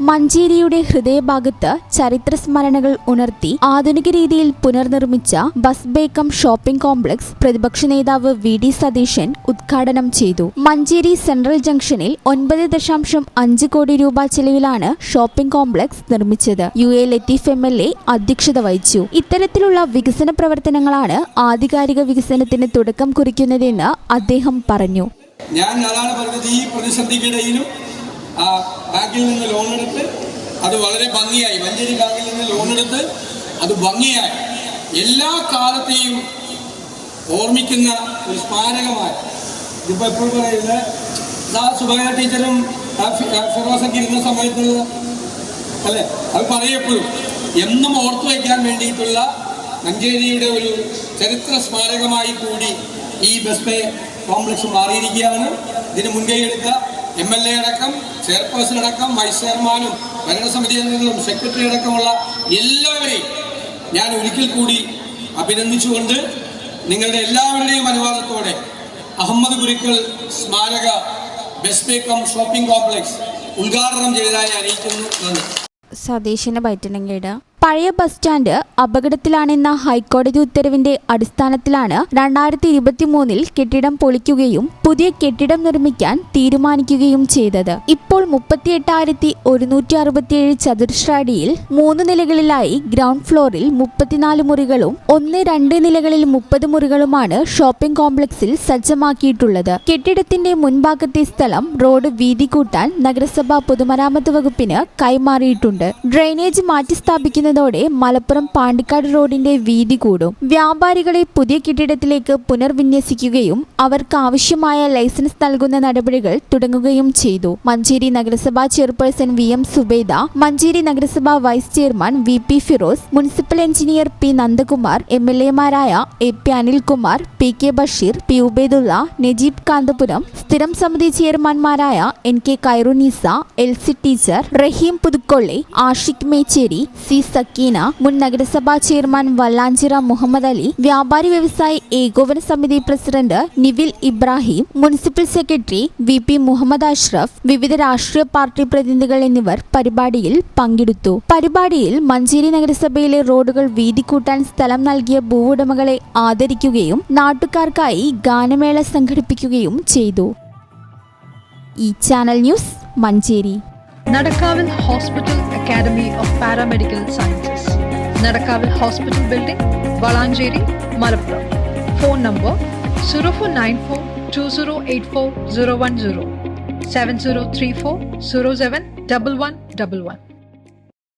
മഞ്ചേരിയുടെ ഹൃദയഭാഗത്ത് ചരിത്ര സ്മരണകൾ ഉണർത്തി ആധുനിക രീതിയിൽ പുനർനിർമ്മിച്ച bus bay cum shopping complex പ്രതിപക്ഷ നേതാവ് വി ഡി സതീശൻ ഉദ്ഘാടനം ചെയ്തു. മഞ്ചേരി സെൻട്രൽ ജംഗ്ഷനിൽ ഒൻപത് ദശാംശം അഞ്ച് കോടി രൂപ ചെലവിലാണ് ഷോപ്പിംഗ് കോംപ്ലക്സ് നിർമ്മിച്ചത്. U A Latheef M L A അധ്യക്ഷത വഹിച്ചു. ഇത്തരത്തിലുള്ള വികസന പ്രവർത്തനങ്ങളാണ് ആധികാരിക വികസനത്തിന് തുടക്കം കുറിക്കുന്നതെന്ന് അദ്ദേഹം പറഞ്ഞു. ഞാൻ അതാണ് പറഞ്ഞത് ഈ പ്രതിസന്ധിക്കിടയിലും ആ ബാങ്കിൽ നിന്ന് ലോൺ എടുത്ത് അത് വളരെ ഭംഗിയായി. മഞ്ചേരി ബാങ്കിൽ നിന്ന് ലോൺ എടുത്ത് അത് ഭംഗിയായി. എല്ലാ കാലത്തെയും ഓർമ്മിക്കുന്ന ഒരു സ്മാരകമായി. ഇതിപ്പോൾ എപ്പോഴും പറയുന്നത് സുബൈന ടീച്ചറും ഫിറോസൊക്കെ ഇരുന്ന സമയത്ത് അല്ലെ? അത് പറയപ്പോഴും എന്നും ഓർത്തു വയ്ക്കാൻ വേണ്ടിയിട്ടുള്ള മഞ്ചേരിയുടെ ഒരു ചരിത്ര സ്മാരകമായി കൂടി ഈ ബസ് പേ കോംപ്ലക്സ് മാറിയിരിക്കുകയാണ്. ഇതിന് മുൻകൈ എടുത്ത എം എൽ എ അടക്കം ചെയർപേഴ്സൺ അടക്കം വൈസ് ചെയർമാനും ഭരണസമിതി അംഗങ്ങളും സെക്രട്ടറി അടക്കമുള്ള എല്ലാവരെയും ഞാൻ ഒരിക്കൽ കൂടി അഭിനന്ദിച്ചുകൊണ്ട് നിങ്ങളുടെ എല്ലാവരുടെയും അനുവാദത്തോടെ അഹമ്മദ് ഗുരുക്കൾ സ്മാരക ബെസ്ബേക്കം ഷോപ്പിംഗ് കോംപ്ലക്സ് ഉദ്ഘാടനം ചെയ്തതായി അറിയിക്കുന്നു. നന്ദി. പറ്റണമെങ്കിൽ പഴയ ബസ് സ്റ്റാൻഡ് അപകടത്തിലാണെന്ന ഹൈക്കോടതി ഉത്തരവിന്റെ അടിസ്ഥാനത്തിലാണ് രണ്ടായിരത്തി ഇരുപത്തി മൂന്നിൽ കെട്ടിടം പൊളിക്കുകയും പുതിയ കെട്ടിടം നിർമ്മിക്കാൻ തീരുമാനിക്കുകയും ചെയ്തത്. ഇപ്പോൾ മുപ്പത്തിയെട്ടായിരത്തി ഒരുന്നൂറ്റി അറുപത്തിയേഴ് ചതുരശ്ര അടിയിൽ മൂന്ന് നിലകളിലായി ഗ്രൗണ്ട് ഫ്ലോറിൽ മുപ്പത്തിനാല് മുറികളും ഒന്ന് രണ്ട് നിലകളിൽ മുപ്പത് മുറികളുമാണ് ഷോപ്പിംഗ് കോംപ്ലക്സിൽ സജ്ജമാക്കിയിട്ടുള്ളത്. കെട്ടിടത്തിന്റെ മുൻഭാഗത്തെ സ്ഥലം റോഡ് വീതി കൂട്ടാൻ നഗരസഭാ പൊതുമരാമത്ത് വകുപ്പിന് കൈമാറിയിട്ടുണ്ട്. ഡ്രെയിനേജ് മാറ്റി സ്ഥാപിക്കുന്നതോടെ മലപ്പുറം പാണ്ടിക്കാട് റോഡിന്റെ വീതി കൂടും. വ്യാപാരികളെ പുതിയ കെട്ടിടത്തിലേക്ക് പുനർവിന്യസിക്കുകയും അവർക്ക് ആവശ്യമായ ലൈസൻസ് നൽകുന്ന നടപടികൾ തുടങ്ങുകയും ചെയ്തു. മഞ്ചേരി നഗരസഭാ chairperson V M Zubaida Manjeri നഗരസഭാ vice chairman V P Firoz municipal engineer P Nandakumar M L എമാരായ A P Anilkumar P K Basheer P Ubaidulla Najeeb Kanthapuram സ്ഥിരം സമിതി ചെയർമാൻമാരായ N K Khairunnisa L C teacher Raheem Puthukkolli Ashiq Mecheri C Sakeena മുൻ നഗരസഭാ chairman Vallanchira Muhammad Ali വ്യാപാരി വ്യവസായി ഏകോപന സമിതി president Nivil Ibrahim municipal secretary V P Muhammad Ashraf വിവിധ രാഷ്ട്രീയ പാർട്ടി പ്രതിനിധികൾ എന്നിവർ പരിപാടിയിൽ പങ്കെടുത്തു. പരിപാടിയിൽ മഞ്ചേരി നഗരസഭയിലെ റോഡുകൾ വീതി കൂട്ടാൻ സ്ഥലം നൽകിയ ഭൂവുടമകളെ ആദരിക്കുകയും നാട്ടുകാർക്കായി ഗാനമേള സംഘടിപ്പിക്കുകയും ചെയ്തു. ഈ channel news Manjeri. Nadakavi Hospital Academy of Paramedical Sciences. Nadakavi Hospital Building, Balanjeri, Malappuram. Phone number 0494 7034 07111.